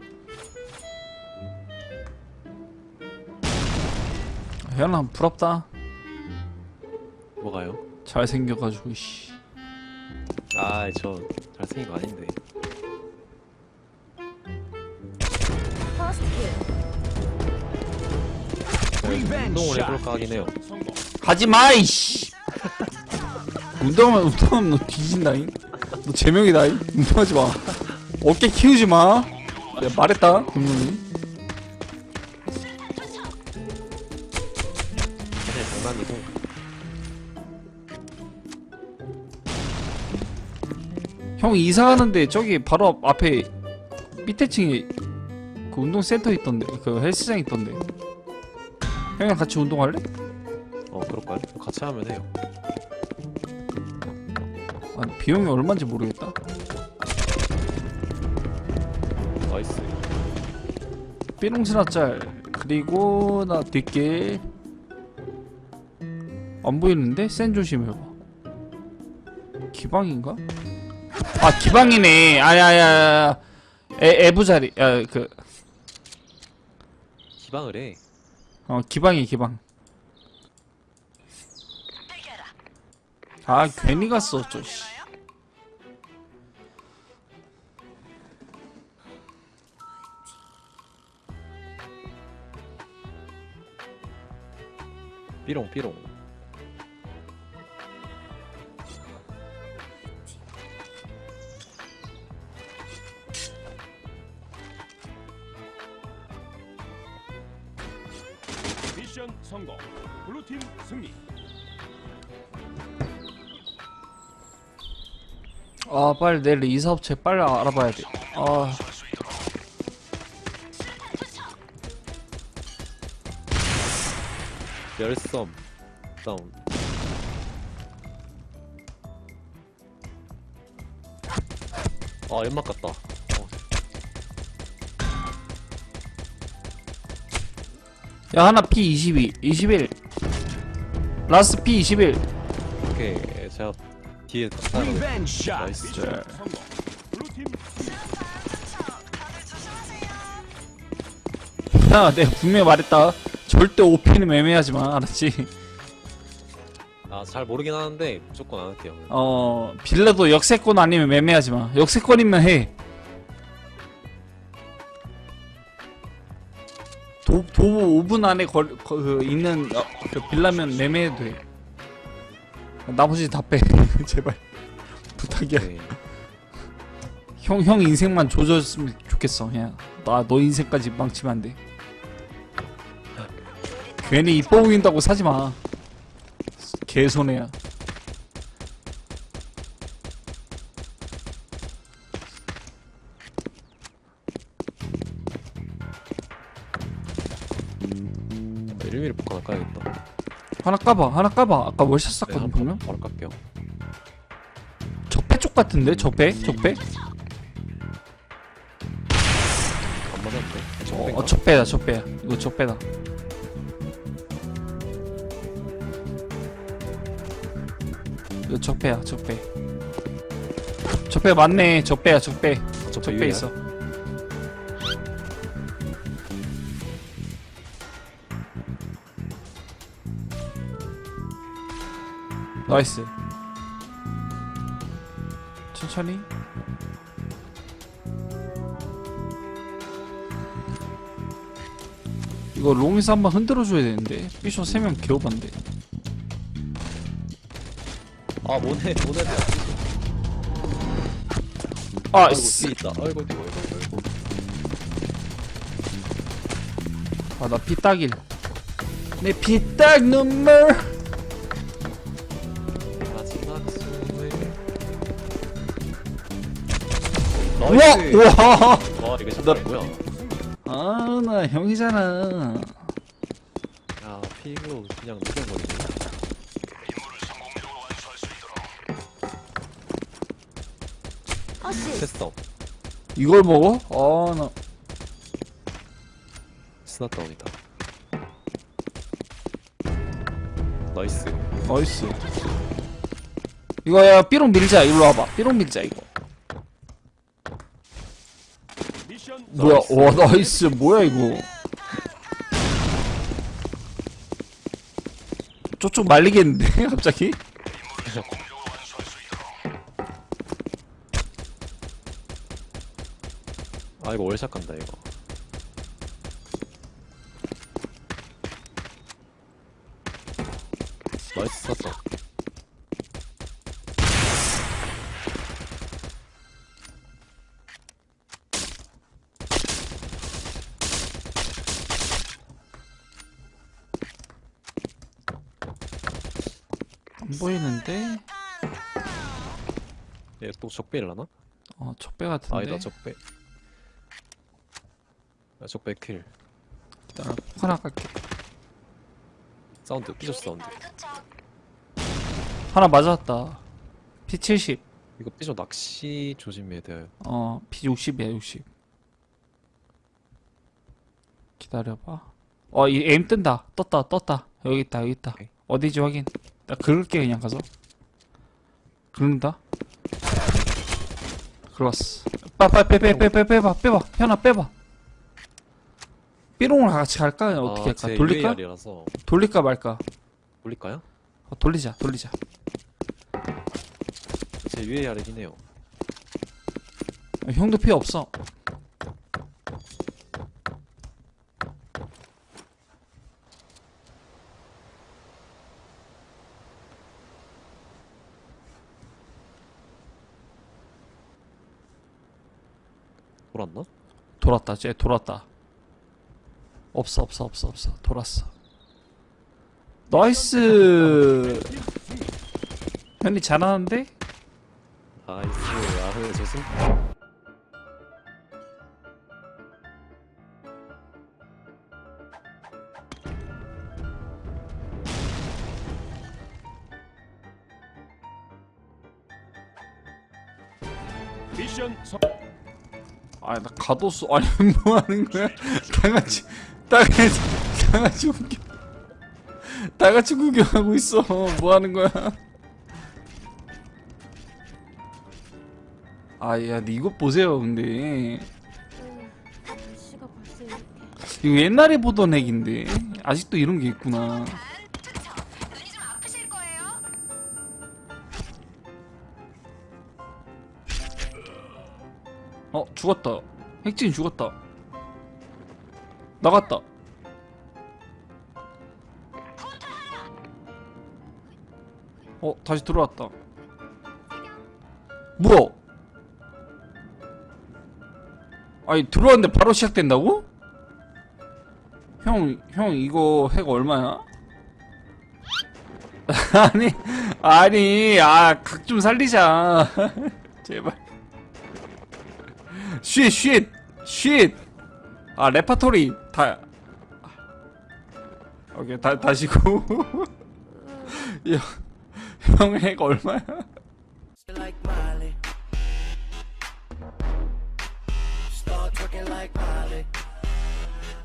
스나다운 현아 부럽다. 뭐가요? 잘생겨가지고 씨. 아 저 잘생긴 거 아닌데. 운동을 해볼까 하긴 해요. 하지마 이씨! 운동하면 운동하면 너 뒤진다잉? 너 제명이다잉? 운동하지 마. 어깨 키우지 마 내가 말했다 분명히 사실 장난이고. 형 이사 가는데 저기 바로 앞- 앞에 밑에 층에 그 운동센터 있던데 그 헬스장 있던데. 형이랑 같이 운동할래? 어 그럴까요? 같이 하면 해요. 아 비용이 얼마인지 모르겠다 삐롱스나 짤 그리고 나 늦게 안 보이는데? 센 조심해봐 기방인가? 아 기방이네 아야야야 에 에부자리 야그 기방을 해 어 기방이 기방 아 괜히 갔어 저 씨. 삐롱 삐롱 미션 성공. 블루팀 승리. 아 빨리 내일 이사업체 빨리 알아봐야 돼. 아 열섬 다운 아 연막 같다 어, 야 하나 P 22 21 라스 P 21 오케이 제가 뒤에 샷. 나이스. 야 내가 분명히 말했다. 절대 오피는 매매하지 마 알았지? 아 잘 모르긴 하는데 무조건 안 할게요 어 빌라도 역세권 아니면 매매하지 마. 역세권이면 해. 도, 도 5분 안에 걸, 거, 그 있는 어, 그 빌라면 매매해도 돼. 나머지 다 빼. 제발. 부탁이야. 네. 형, 형 인생만 조졌으면 좋겠어. 그냥. 나 너 인생까지 망치면 안 돼. 괜히 이뻐 보인다고 사지 마. 개손해야. 일미리 폭 하나 까야겠다 하나 까봐, 하나 까봐. 아까 월샷 한 보면? 바로 깔게요 적배 쪽 같은데? 적배? 적배? 안 어, 적배인가? 어, 적배다, 적배야. 이거 적배다. 이거 적배야, 적배. 적배 맞네, 적배야, 적배. 적배 적배? 있어. 나이스. 천천히. 이거 롱에서 한번 흔들어줘야 되는데 삐쇼 3명 개오반데 아 모네 모네 아 아이고 씨. 뒤에 있다. 아이고 뒤에 아이고 아이고 아나 피딱일 내 피딱 눈물. 마지막 숨을 우와 나이스. 우와. 와 이거 나- 진짜 뭐야? 아나 형이잖아. 야 피로 그냥 녹여버리네 패스다운 이걸 먹어? 아나. 스나 다운이다? 나이스. 나이스. 이거 야 삐롱 밀자. 일로 와봐. 삐롱 밀자 이거. 뭐야? 와 나이스. 뭐야 이거? 쪽쪽 말리겠는데 갑자기 아 이거 월샷 간다 이거. 나이스 쐈다. 안 보이는데? 얘또 적배 일라나? 어 적배 같은데? 아니다 적배 아, 적배 킬 기다려 폭 하나 깔게 사운드 삐졌어 사운드 하나 맞았다 P70 이거 삐져 낚시 조심해야 돼요 어 P60이야 60 기다려봐 어이 에임 뜬다 떴다 떴다 여기 있다 여기 있다 오케이. 어디지 확인 나 긁을게 그냥 가서 긁는다 긁었어 빠빠빼빼빼빼 빼봐 빼봐 현아 빼봐 삐롱을 같이 갈까? 어떻게 할까? 아, 제 돌릴까? UAR이라서. 돌릴까 말까? 돌릴까요? 어, 돌리자 돌리자. 제 UAR이긴 해요. 아, 형도 필요 없어. 돌았나? 돌았다 쟤 돌았다 없어 없어 없어 없어. 돌았어. 나이스. 현이 잘하는데? 나이스. 아흐 저승 미션 성 아나 가뒀어. 아니 뭐 하는 거야? 다같이 다같이 다같이 구경 다같이 구경하고 있어. 뭐 하는 거야? 아야 이것 보세요 근데. 이거 옛날에 보던 핵인데. 아직도 이런 게 있구나. 어 죽었다. 핵진이 죽었다 나갔다 어 다시 들어왔다 뭐야 아니 들어왔는데 바로 시작된다고? 형, 형, 이거 핵 얼마야? 아니, 아니, 아, 각 좀 살리자. 제발. 쉿, 쉿, 쉿. 아, 레파토리, 다. 오케이, 다, 다시고. 형, 형, 핵 얼마야?